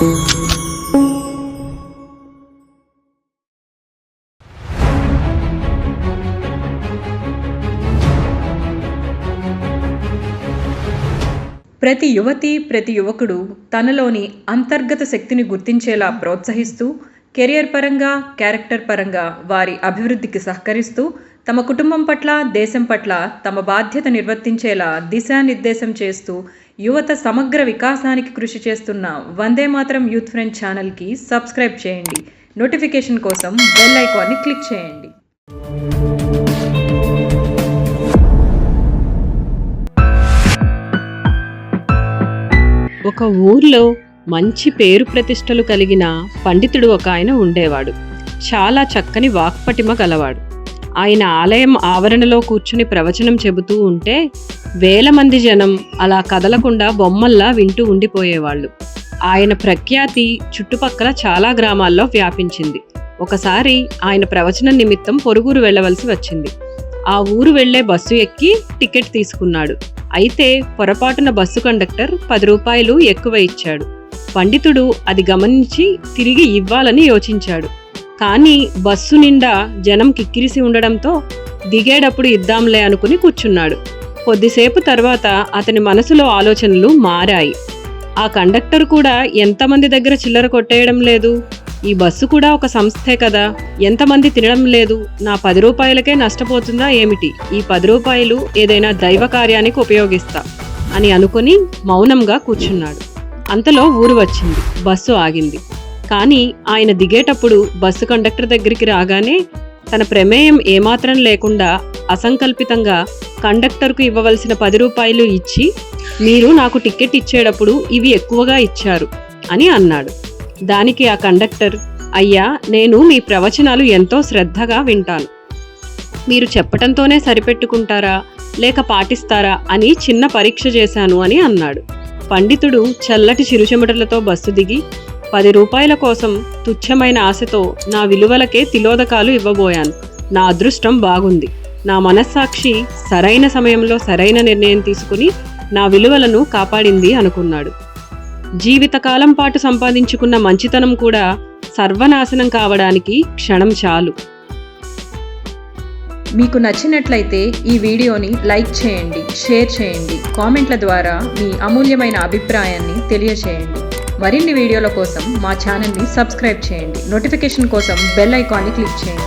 ప్రతి యువతి ప్రతి యువకుడు తనలోని అంతర్గత శక్తిని గుర్తించేలా ప్రోత్సహిస్తూ కెరియర్ పరంగా క్యారెక్టర్ పరంగా వారి అభివృద్ధికి సహకరిస్తూ తమ కుటుంబం పట్ల దేశం పట్ల తమ బాధ్యత నిర్వర్తించేలా దిశానిర్దేశం చేస్తూ యువత సమగ్ర వికాసానికి కృషి చేస్తున్న వందే మాత్రం యూత్ ఫ్రెండ్ ఛానల్కి సబ్స్క్రైబ్ చేయండి. నోటిఫికేషన్ కోసం బెల్ ఐకాన్ని క్లిక్ చేయండి. ఒక ఊర్లో మంచి పేరు ప్రతిష్టలు కలిగిన పండితుడు ఒక ఆయన ఉండేవాడు. చాలా చక్కని వాక్పటిమ గలవాడు. ఆయన ఆలయం ఆవరణలో కూర్చుని ప్రవచనం చెబుతూ ఉంటే వేల మంది జనం అలా కదలకుండా బొమ్మల్లా వింటూ ఉండిపోయేవాళ్ళు. ఆయన ప్రఖ్యాతి చుట్టుపక్కల చాలా గ్రామాల్లో వ్యాపించింది. ఒకసారి ఆయన ప్రవచనం నిమిత్తం పొరుగురు వెళ్ళవలసి వచ్చింది. ఆ ఊరు వెళ్ళే బస్సు ఎక్కి టికెట్ తీసుకున్నాడు. అయితే పొరపాటున బస్సు కండక్టర్ పది రూపాయలు ఎక్కువ ఇచ్చాడు. పండితుడు అది గమనించి తిరిగి ఇవ్వాలని యోచించాడు. కానీ బస్సు నిండా జనం కిక్కిరిసి ఉండడంతో దిగేటప్పుడు ఇద్దాంలే అనుకుని కూర్చున్నాడు. కొద్దిసేపు తర్వాత అతని మనసులో ఆలోచనలు మారాయి. ఆ కండక్టర్ కూడా ఎంతమంది దగ్గర చిల్లర కొట్టేయడం లేదు? ఈ బస్సు కూడా ఒక సంస్థే కదా? ఎంతమంది తినడం లేదు? నా పది రూపాయలకే నష్టపోతుందా ఏమిటి? ఈ పది రూపాయలు ఏదైనా దైవ కార్యానికి ఉపయోగిస్తా అని అనుకుని మౌనంగా కూర్చున్నాడు. అంతలో ఊరు వచ్చింది. బస్సు ఆగింది. కానీ ఆయన దిగేటప్పుడు బస్సు కండక్టర్ దగ్గరికి రాగానే తన ప్రమేయం ఏమాత్రం లేకుండా అసంకల్పితంగా కండక్టర్కు ఇవ్వవలసిన పది రూపాయలు ఇచ్చి మీరు నాకు టికెట్ ఇచ్చేటప్పుడు ఇవి ఎక్కువగా ఇచ్చారు అని అన్నాడు. దానికి ఆ కండక్టర్ అయ్యా నేను మీ ప్రవచనాలు ఎంతో శ్రద్ధగా వింటాను. మీరు చెప్పటంతోనే సరిపెట్టుకుంటారా? లేక పాటిస్తారా? అని చిన్న పరీక్ష చేశాను అని అన్నాడు. పండితుడు చల్లటి చిరుచెమటలతో బస్సు దిగి పది రూపాయల కోసం తుచ్చమైన ఆశతో నా విలువలకే తిలోదకాలు ఇవ్వబోయాను. నా అదృష్టం బాగుంది. నా మనస్సాక్షి సరైన సమయంలో సరైన నిర్ణయం తీసుకుని నా విలువలను కాపాడింది అనుకున్నాడు. జీవితకాలం పాటు సంపాదించుకున్న మంచితనం కూడా సర్వనాశనం కావడానికి క్షణం చాలు. మీకు నచ్చినట్లయితే ఈ వీడియోని లైక్ చేయండి షేర్ చేయండి కామెంట్ల ద్వారా మీ అమూల్యమైన అభిప్రాయాన్ని తెలియచేయండి. మరిన్ని వీడియోల కోసం మా ఛానల్ని సబ్స్క్రైబ్ చేయండి. నోటిఫికేషన్ కోసం బెల్ ఐకాన్ని క్లిక్ చేయండి.